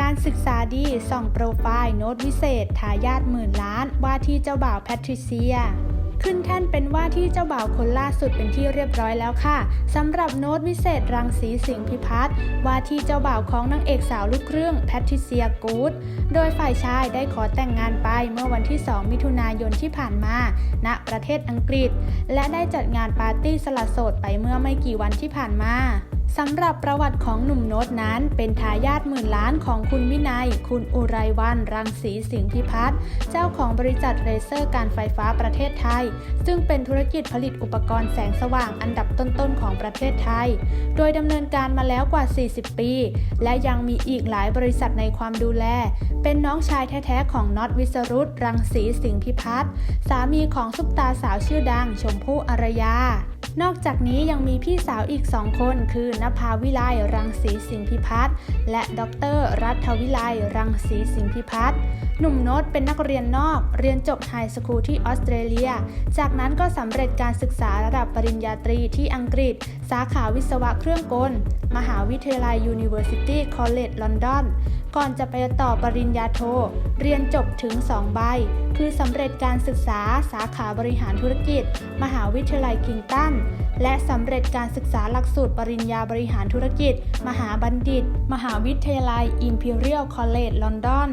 การศึกษาดีส่องโปรไฟล์โน้ตวิเศษทายาทหมื่นล้าน ว่าที่เจ้าบ่าวแพทริเซียขึ้นแท่นเป็นว่าที่เจ้าบ่าวคนล่าสุดเป็นที่เรียบร้อยแล้วค่ะสำหรับโน้ตวิเศษรังสีสิงห์พิพัฒน์ว่าที่เจ้าบ่าวของนางเอกสาวลูกครึ่งแพทริเซียกูดโดยฝ่ายชายได้ขอแต่งงานไปเมื่อวันที่ 2 มิถุนายนที่ผ่านมา ณประเทศอังกฤษ และได้จัดงานปาร์ตี้สละโสดไปเมื่อไม่กี่วันที่ผ่านมา สำหรับประวัติของหนุ่มโน้ตนั้น เป็นทายาทหมื่นล้านของคุณวินัย คุณอุไรวันรังสีสิงห์พิพัฒน์เจ้าของบริษัทเรเซอร์การไฟฟ้าประเทศไทย ซึ่งเป็นธุรกิจผลิตอุปกรณ์แสงสว่างอันดับต้นๆของประเทศไทย โดยดำเนินการมาแล้วกว่า 40 ปี และยังมีอีกหลายบริษัทในความดูแล เป็นน้องชายแท้ๆของน็อตวิสรุตรังสีสิงห์พิพัฒน์สามีของซุปตาสาวชื่อดัง ชมพู่อารยา นอกจากนี้ยังมีพี่สาวอีกสองคน คือนภาวิไลรังสีสิงหพิพัฒน์และดร รัฐวิไลรังสีสิงหพิพัฒน์หนุ่มโน้ตเป็นนักเรียนนอก เรียนจบไฮสคูลที่ออสเตรเลีย จากนั้นก็สำเร็จการศึกษาระดับปริญญาตรีที่อังกฤษ สาขาวิศวะเครื่องกล มหาวิทยาลัย University College London ก่อนจะไปต่อปริญญาโท เรียนจบถึง 2 ใบ คือสำเร็จการศึกษาสาขาบริหารธุรกิจ มหาวิทยาลัยคิงตัน และสำเร็จการศึกษาหลักสูตรปริญญาบริหารธุรกิจ มหาบัณฑิต มหาวิทยาลัยอิมพีเรียลคอลเลจลอนดอน